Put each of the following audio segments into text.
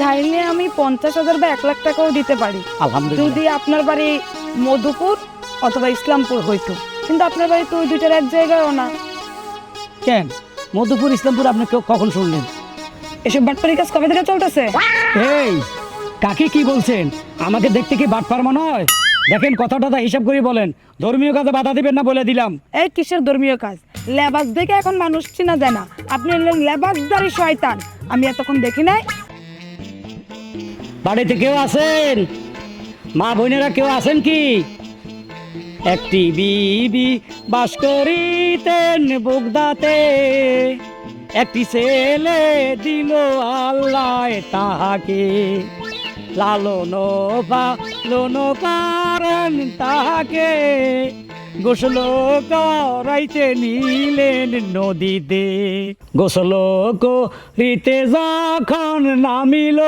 চাইলে আমি পঞ্চাশ হাজার বা এক লাখ টাকাও দিতে পারি। যদি আপনার বাড়ি মধুপুর অথবা ইসলামপুর হইতো। কিন্তু আপনার বাড়ি তো ওই দুইটার এক জায়গায়ও না। কেন? মধুপুর ইসলামপুর আপনি ক- কখন শুনলেন? এসব বাটপারি কাজ কবে থেকে চলতেছে? এই কাকে কি বলছেন? আমাকে দেখতে কি বাটপার মনে হয় দেখেন কথাটা হিসাব করে বলেন। ধর্মীয় কাজে বাধা দিবেন না বলে দিলাম। এই কিসের ধর্মীয় কাজ? লেবাস দেখে এখন মানুষ চিনা যায় না। আপনি লেবাসদারি শয়তান। আমি এতক্ষণ দেখি নাই। বাড়িতে কেউ আছেন? মা বোনেরা কেউ আছেন কি? একটি বিবি বাস করিতেন বুগদাতে একটি ছেলে দিল আল্লাহ তাহাকে। লালন পালন কারণ তাহাকে। গোসল করাইতে নিলেন নদীতে। গোসল করিতে যখন নামিল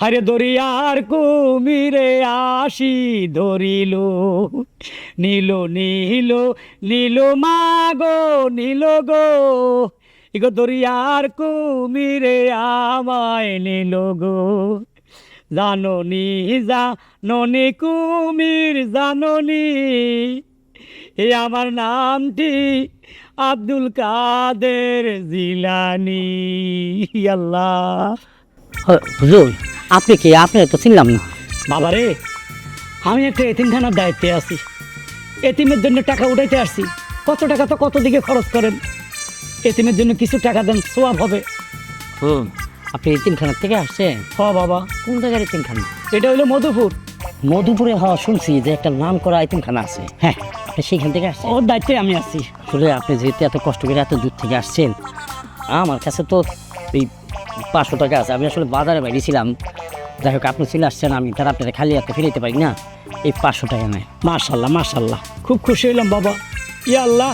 আরে দরিয়ার কুমিরে আসি ধরিল, নীল নীল নীল মাগো, নীল গো। ইগো দরিয়ার কুমিরে আমায় নীল গো। জাননি জাননি কুমির, জাননি। এ আমার নামটি আব্দুল কাদের জিলানি। আল্লাহ। হুজুর আপনি কি? আপনি তো চিনলাম না। বাবা রে আমি একটা এতিমখানার দায়িত্বে আছি। এতিমের জন্য টাকা উঠাইতে আসছি। কত টাকা তো কত দিকে খরচ করেন? এতিমের জন্য কিছু টাকা দেন সোয়াব হবে। হুম আপনি তিনখানা থেকে আসছেন? হ বাবা। কোন জায়গার তিনখানা এটা হলো মধুপুর। মধুপুরে হওয়া শুনছি যে একটা নাম করা আইতিমখানা আছে। হ্যাঁ আপনি সেইখান থেকে আসছেন? ওর দায়িত্বে আমি আছি। আসলে আপনি যেহেতু এত কষ্ট করে এত দূর থেকে আসছেন আমার কাছে তো এই পাঁচশো টাকা আছে। আমি আসলে বাজারে বাইরেছিলাম যাই হোক আপনি চলে আসছেন আমি তার আপনারা খালি হাতে ফিরাইতে পারি না। এই পাঁচশো টাকা নেয়। মাশাল্লাহ মাশাল্লাহ। খুব খুশি হইলাম বাবা। ইয়া আল্লাহ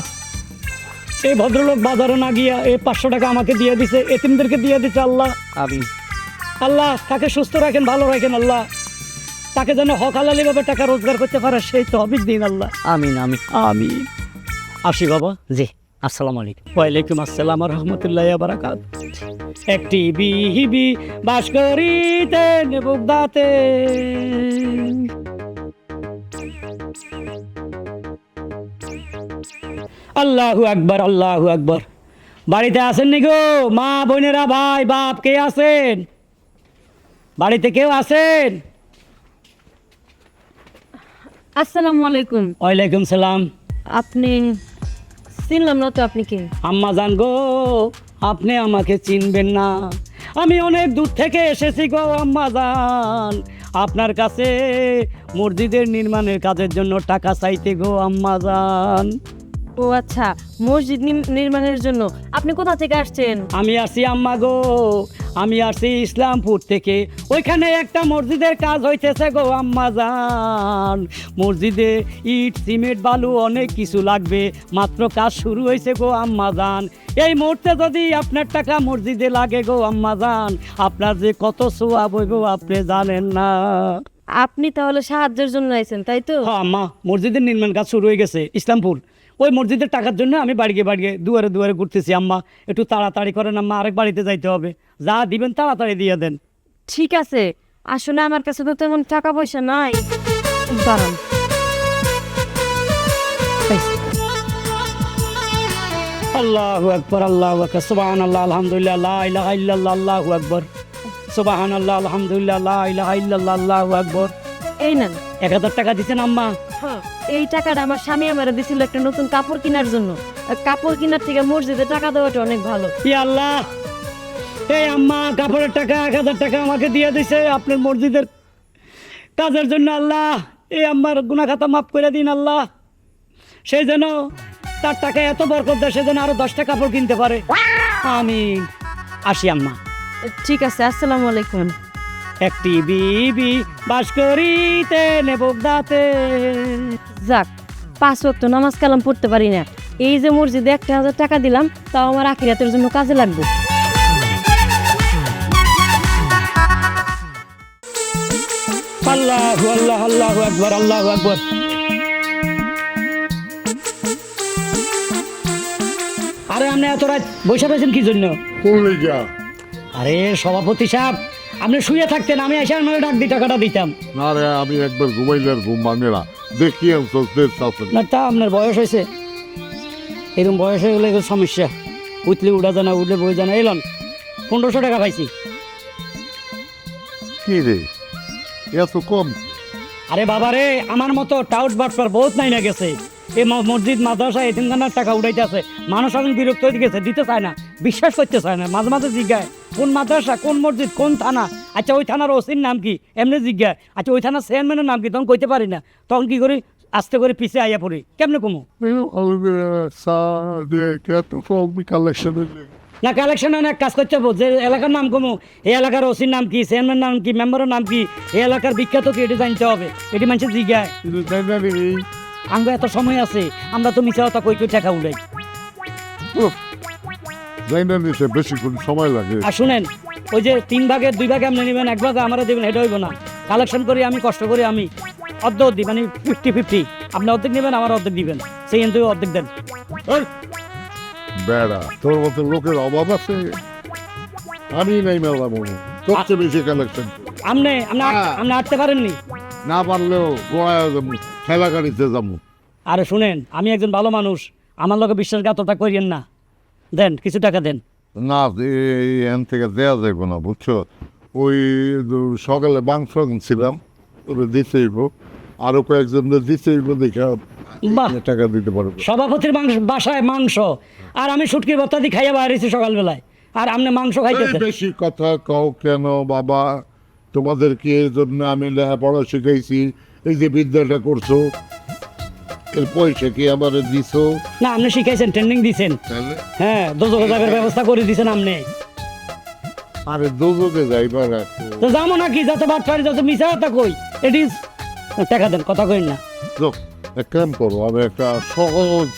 এই ভদ্রলোক বাজারে না গিয়া এই পাঁচশো টাকা আমাকে দিয়ে দিছে এতিমদেরকে দিয়ে দিছে আল্লাহ। আমি আল্লাহ তাকে সুস্থ রাখেন ভালো রাখেন আল্লাহ। তাকে যেন হকালালি ভাবে টাকা রোজগার করতে পারে সেই তো হবে দিন আল্লাহ। আমিন আমি আমি আসি বাবা। জি। আসসালামু আলাইকুম। ওয়ালাইকুম আসসালাম রহমতুল্লাহ বারাকাত একটি বিহিবি বাস করিতেন বুগদাতে আল্লাহু আকবার আল্লাহু আকবার। বাড়িতে আছেন নি গো? মা বোনেরা ভাই বাপ কে আছেন? বাড়িতে কেউ আছেন? আসসালামু আলাইকুম। ওয়ালাইকুম সালাম। আপনি চিনলাম না তো আপনি কে? আম্মা জান গো, আপনি আমাকে চিনবেন না। আমি অনেক দূর থেকে এসেছি গো আম্মা জান। আপনার কাছে মসজিদের নির্মাণের কাজের জন্য টাকা চাইতে গো আম্মা জান। ও আচ্ছা মসজিদ নির্মাণের জন্য আপনি কোথা থেকে আসছেন? আমি আসছি আম্মা গো আমি আসছি ইসলামপুর থেকে। ওইখানে একটা মসজিদের কাজ হইতেছে গো আম্মা জান। মসজিদে ইট সিমেন্ট বালু অনেক কিছু লাগবে মাত্র কাজ শুরু হয়েছে গো আম্মা জান। এই মুহূর্তে যদি আপনার টাকা মসজিদে লাগে গো আম্মা জান আপনার যে কত সোয়াব হইব আপনি জানেন না। আপনি তাহলে সাহায্যের জন্য আইছেন তাই তো? হ্যাঁ আম্মা মসজিদের নির্মাণ কাজ শুরু হয়ে গেছে ইসলামপুর। ওই মসজিদের টাকার জন্য আমি বাড়িয়ে বাড়িয়ে দুয়ারে দুয়ারে ঘুরতেছি আম্মা। একটু তাড়াতাড়ি করেন আম্মা আরেক বাড়িতে যাইতে হবে। যা দিবেন তাড়াতাড়ি দিয়ে দেন। ঠিক আছে। আসলে আমার কাছে তো তেমন টাকা পয়সা নাই। দাঁড়ান। আল্লাহু আকবর আল্লাহু আকবর। সুবাহান আল্লাহ আলহামদুলিল্লাহ লা ইলাহা ইল্লাল্লাহ আল্লাহু আকবর। সুবাহান আল্লাহ আলহামদুলিল্লাহ লা ইলাহা ইল্লাল্লাহ আল্লাহু আকবর। এই নেন। এক হাজার টাকা দিছেন আম্মা। হ্যাঁ, এই টাকাটা আমার স্বামী আমার দিছিল একটা নতুন কাপড় কেনার জন্য। কাপড় কেনার থেকে মসজিদে টাকা দেওয়াটা অনেক ভালো। ই আল্লাহ এই আম্মা কাপড়ের টাকা এক হাজার টাকা আমাকে দিয়ে দিছে আপনার মসজিদের কাজের জন্য আল্লাহ। এই আম্মার গুনা খাতা মাফ করে দিন আল্লাহ। সেই যেন তার টাকা এত বরকত দেয় সে যেন আরও দশটা কাপড় কিনতে পারে। আমি আসি আম্মা। ঠিক আছে আসসালামু আলাইকুম। একটি বিবি বাস করিতে নেবদাতে যাক পাঁচ ওয়াক্ত নামাজ কালাম পড়তে পারি না। এই যে মসজিদে একটা হাজার টাকা দিলাম তাও আমার আখিরাতের জন্য কাজে লাগবে। আল্লাহ আল্লাহ আল্লাহ আকবর আল্লাহ আকবর। আরে আপনি এত রাত বসে পেয়েছেন কি জন্য? আরে সভাপতি সাহেব আপনি শুয়ে থাকতেন আমি এসে আপনার ডাক দিয়ে টাকাটা দিতাম। না রে আমি একবার ঘুমাইলে আর ঘুম ভাঙে না। দেখি আমি না তা আপনার বয়স হয়েছে? এরকম বয়স হয়ে গেলে এগুলো সমস্যা। উঠলে উড়া জানা উঠলে বই জানা এলন পনেরোশো টাকা পাইছি। কি রে? এত কম? আরে বাবা রে আমার মতো টাউট বাটপার বহুত নাই না গেছে। এই মসজিদ মাদ্রাসা এতিমখানার টাকা উঠাইতে আছে। মানুষ এখন বিরক্ত হয়ে গেছে দিতে চায় না বিশ্বাস করতে চায় না মাঝে মাঝে জিজ্ঞায় কোন মাদ্রাসা, কোন মসজিদ, কোন থানা? আচ্ছা ওই থানার ওসির নাম কি? এমনি জিজ্ঞায় আচ্ছা ওই থানার চেয়ারম্যানের নাম কি? তখন কইতে পারি না। তখন কি করি? আস্তে করে পিছে আইয়া পড়ি। কেমনে কমু? না কালেকশন অনেক কাজ করতে হবে। যে এলাকার নাম কমু এই এলাকার ওসির নাম কি চেয়ারম্যান নাম কি, মেম্বারের নাম কি এই এলাকার বিখ্যাত কি, এটি জানতে হবে। এটি মানুষের জিজ্ঞায়। আমরা এত সময় আছে। আমরা তো মিছা কথা কই কই টাকা উড়াই। নিতে বেশিক্ষণ সময় লাগে। আর শুনেন ওই যে তিন ভাগের দুই ভাগে আপনি নেবেন এক ভাগে আমরা দেবেন এটা হইব না। কালেকশন করি আমি কষ্ট করি আমি অর্ধ মানে ফিফটি ফিফটি আপনি অর্ধেক নেবেন আমার অর্ধেক দিবেন সেই কিন্তু অর্ধেক দেন। বেড়া তোর মতো লোকের অভাব আছে? আমি নাই মেলা মনে সবচেয়ে বেশি কালেকশন আপনি আপনি হ্যাঁ। আপনি আটতে পারেননি? না পারলেও গোড়ায় যাব ঠেলা গাড়িতে যাব। আরে শুনেন আমি একজন ভালো মানুষ আমার লোকে বিশ্বাসঘাতকতা করিয়েন না। দেন কিছু টাকা দেন। না এই এন থেকে দেওয়া যাবে না বুঝছ? ওই সকালে মাংস ছিলাম ওরা দিতেইব আরও কয়েকজন দিতেইব দেখে টাকা দিতে পারব। সভাপতির মাংস বাসায় মাংস। আর আমি শুটকির ভত্তা দিয়ে খাইয়া বাইরেছি সকালবেলায়। আর আপনি মাংস খাইতেছেন বেশি কথা কও কেন বাবা? তোমাদেরকে এই জন্য আমি লেখাপড়া শিখাইছি এই যে বিদ্যাটা করছ। এর পয়সা কি আমার দিছো? না আপনি শিখাইছেন ট্রেনিং দিছেন। হ্যাঁ দোজো যাবের ব্যবস্থা করে দিছেন আপনি। আরে দুজনে যাইবার আছে তো। যাব নাকি? যত বাট পারি যত মিশা কথা কই। এটি টাকা দেন কথা কই না। যাও, এক কাম করো আমি একটা সহজ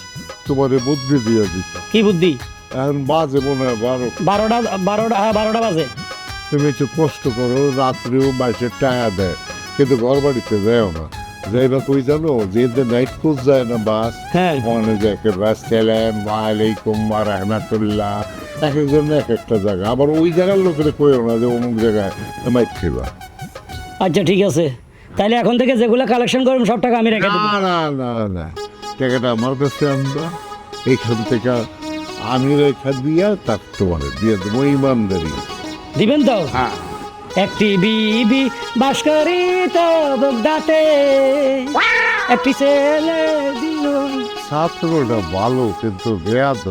তোমার বুদ্ধি দিয়ে দিচ্ছি। কি বুদ্ধি? এখন বাজে মনে হয় বারো। বারোটা বারোটা হ্যাঁ, বারোটা বাজে। তুমি একটু কষ্ট করো রাত্রেও বাইশে টাকা দেয়। কিন্তু ঘর বাড়িতে দেয় না। জানো? যে নাইট ক্রুজ যায় না বাস হ্যাঁ। ওখানে যায় বাস সালাম আলাইকুম রহমাতুল্লাহ এক একজন এক একটা জায়গা। আবার ওই জায়গার লোকের কইও না যে অমুক জায়গায় মাইক খেবা আচ্ছা ঠিক আছে। তাহলে এখন থেকে যেগুলো কালেকশন করবেন সব টাকা আমি রেখে দেবো। না না না না। টাকাটা আমার কাছে আনবা। এইখান থেকে আমি রেখা দিয়া তার তোমার দিয়ে দেবো ইমানদারি। দিবেন তো? হ্যাঁ। একটি বিবি বাস করি তো বগদাতে একটি ছেলে দিল। ছাত্রটা ভালো কিন্তু বেয়াদ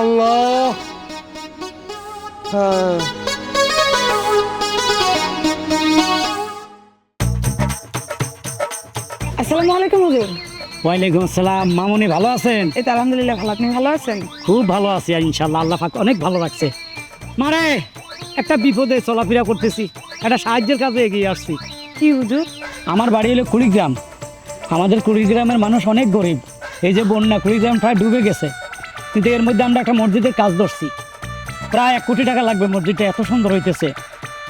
আল্লাহ! হ্যাঁ। আসসালামু আলাইকুম হুজুর। ওয়ালাইকুম আসসালাম। মামুনি ভালো আছেন? এই তো আলহামদুলিল্লাহ ভালো। আপনি ভালো আছেন? খুব ভালো আছি আর ইনশাল্লাহ আল্লাহ পাক অনেক ভালো রাখছে। মারে! একটা বিপদে চলাফেরা করতেছি। একটা সাহায্যের কাজে এগিয়ে আসছি। কি হুজুর? আমার বাড়ি হলো কুড়িগ্রাম। আমাদের কুড়িগ্রামের মানুষ অনেক গরিব। এই যে বন্যা কুড়িগ্রাম প্রায় ডুবে গেছে। কিন্তু এর মধ্যে আমরা একটা মসজিদের কাজ ধরছি। প্রায় এক কোটি টাকা লাগবে মসজিদটা এত সুন্দর হইতেছে।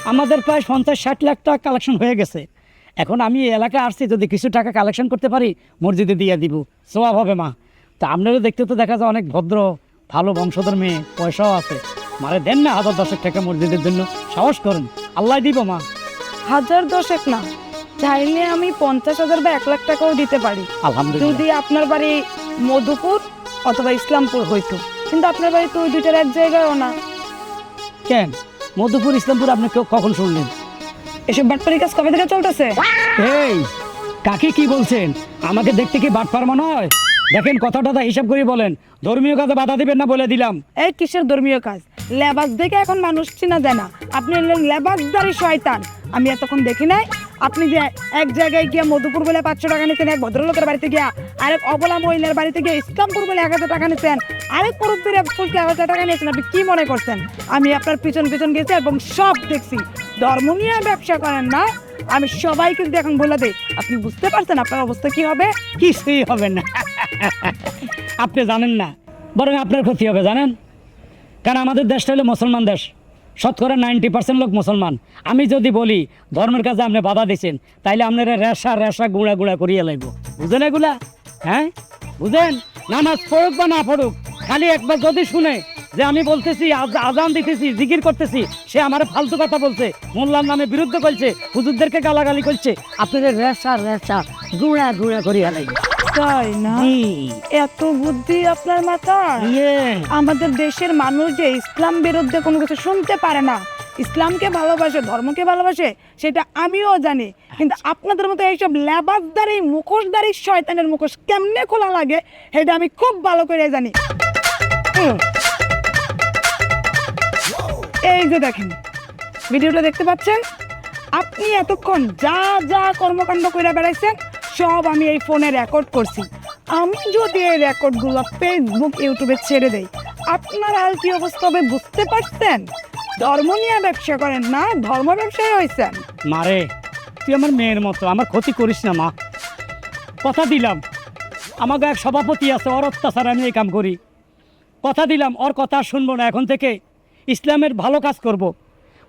আমাদের প্রায় পঞ্চাশ ষাট লাখ টাকা কালেকশন হয়ে গেছে। এখন আমি এই এলাকায় আসছি যদি কিছু টাকা কালেকশন করতে পারি মসজিদে দিয়ে দিব। সোয়াব হবে মা। তা আপনারও দেখতে তো দেখা যায় অনেক ভদ্র ভালো বংশধর মেয়ে পয়সাও আছে। মারে দেন না হাজার দশেক টাকা মসজিদের জন্য। সাহস করেন। আল্লাহ দিব মা। হাজার দশেক না। চাইলে আমি পঞ্চাশ হাজার বা এক লাখ টাকাও দিতে পারি। আলহামদুলিল্লাহ। যদি আপনার বাড়ি মধুপুর অথবা ইসলামপুর হইতো। কিন্তু আপনার বাড়ি তো ওই দুইটার এক জায়গায়ও না। কেন? মধুপুর ইসলামপুর আপনি কখন শুনলেন? এসব বাটপারি কাজ কবে থেকে চলতেছে? এই কাকে কি বলছেন? আমাকে দেখতে কি বাটপার মনে হয়? দেখেন কথাটা হিসাব করে বলেন। ধর্মীয় কাজে বাধা দিবেন না বলে দিলাম। এই কিসের ধর্মীয় কাজ? লেবাস দেখে এখন মানুষ চিনা যায় না। আপনি হলেন লেবাসদারি শয়তান। আমি এতক্ষণ দেখি নাই, আপনি যে এক জায়গায় গিয়ে মধুপুর বলে পাঁচশো টাকা নিতেন, এক ভদ্রলোকের বাড়িতে গিয়া, আরেক অবলা মহিলার বাড়িতে গিয়ে ইসলামপুর বলে এক হাজার টাকা নিতেন, আরেক মুরব্বীর ফুলকে এক হাজার টাকা নিয়েছেন, আপনি কি মনে করছেন? আমি আপনার পিছন পিছন গেছি এবং সব দেখছি। ধর্ম নিয়ে ব্যবসা করেন না। আমি সবাইকে যদি এখন বলে দিই, আপনি বুঝতে পারছেন আপনার অবস্থা কি হবে? কিছুই হবে না। আপনি জানেন না, বরং আপনার ক্ষতি হবে, জানেন? কারণ আমাদের দেশটা হলো মুসলমান দেশ। শতকরা নাইনটি পার্সেন্ট লোক মুসলমান। আমি যদি বলি, ধর্মের কাজে আপনি বাধা দিচ্ছেন তাইলে আপনারা রেশা রেশা, গুঁড়া গুঁড়া করিয়ে লাগবো বুঝেন এগুলা? হ্যাঁ? বুঝেন? নামাজ পড়ুক বা না পড়ুক, খালি একবার যদি শুনে যে আমি বলতেছি আজান দিতেছি জিকির করতেছি সে আমার ফালতু কথা বলছে মোল্লার নামে বিরুদ্ধ করছে হুজুরদেরকে গালাগালি করছে। আপনাদের রেসা রেসা গুঁড়া গুঁড়া করিয়া লাগে তাই না? এত বুদ্ধি আপনার মাথায়? ইয়ে। আমাদের দেশের মানুষ যে ইসলাম বিরুদ্ধে কোনো কিছু শুনতে পারে না ইসলামকে ভালোবাসে ধর্মকে ভালোবাসে সেটা আমিও জানি। কিন্তু আপনাদের মতো এইসব লেবাসদারি মুখোশদারি শয়তানের মুখোশ কেমনে খোলা লাগে সেটা আমি খুব ভালো করে জানি। এই যে দেখেন, ভিডিওটা দেখতে পাচ্ছেন? আপনি এতক্ষণ যা যা কর্মকাণ্ড করে বেড়াইছেন, সব আমি এই ফোনে রেকর্ড করছি। আমি যদি এই রেকর্ডগুলো ফেসবুক ইউটিউবে ছেড়ে দেই, আপনার আর কি অবস্থা হবে বুঝতে পারছেন? ধর্ম নিয়ে ব্যবসা করেন না, ধর্ম ব্যবসায়ী হয়েছেন মারে তুই আমার মেয়ের মতো, আমার ক্ষতি করিস না মা। কথা দিলাম আমাকে এক সভাপতি আছে, ওর অত্যাচার আমি এই কাম করি। কথা দিলাম, ওর কথা শুনব না এখন থেকে। ইসলামের ভালো কাজ করব।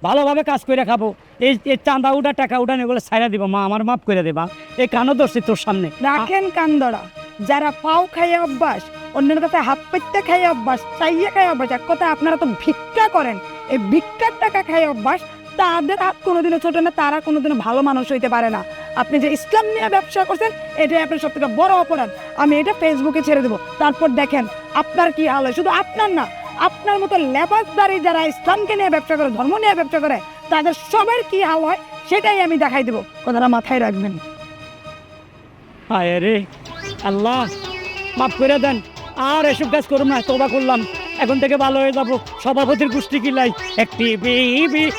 ভালোভাবে কাজ করে খাব। এই চাঁদা উঠা, টাকা উঠান এগুলো ছাইরা দিব। মা, আমার মাফ করে দেবা এই কানও দর্শি তোর সামনে। রাখেন কান্দড়া যারা পাও খাইয়ে অভ্যাস, অন্যের কাছে হাত পেতে খাইয়ে অভ্যাস, চাইয়ে খাইয়ে অভ্যাস, এক কথা আপনারা তো ভিক্ষা করেন। এই ভিক্ষার টাকা খাইয়ে অভ্যাস, তাদের হাত কোনোদিনও ছোট না, তারা কোনোদিনও ভালো মানুষ হইতে পারে না। আপনি যে ইসলাম নিয়ে ব্যবসা করছেন, এটাই আপনার সব থেকে বড় অপরাধ। আমি এটা ফেসবুকে ছেড়ে দেবো। তারপর দেখেন, আপনার কি হাল হয় শুধু আপনার না আপনার মতো লেবাসদারি যারা ইসলামকে নিয়ে ব্যবসা করে, ধর্ম নিয়ে ব্যবসা করে, তাদের সবার কি হাল হয় সেটাই আমি দেখাই দেবো। কথাটা মাথায় রাখবেন। রে আল্লাহ, মাফ করে দেন। আর এসব কাজ করুন না তোবা করলাম। এখন থেকে ভালো হয়ে যাব। সভাপতির গোষ্ঠী কিলাই একটি বিবি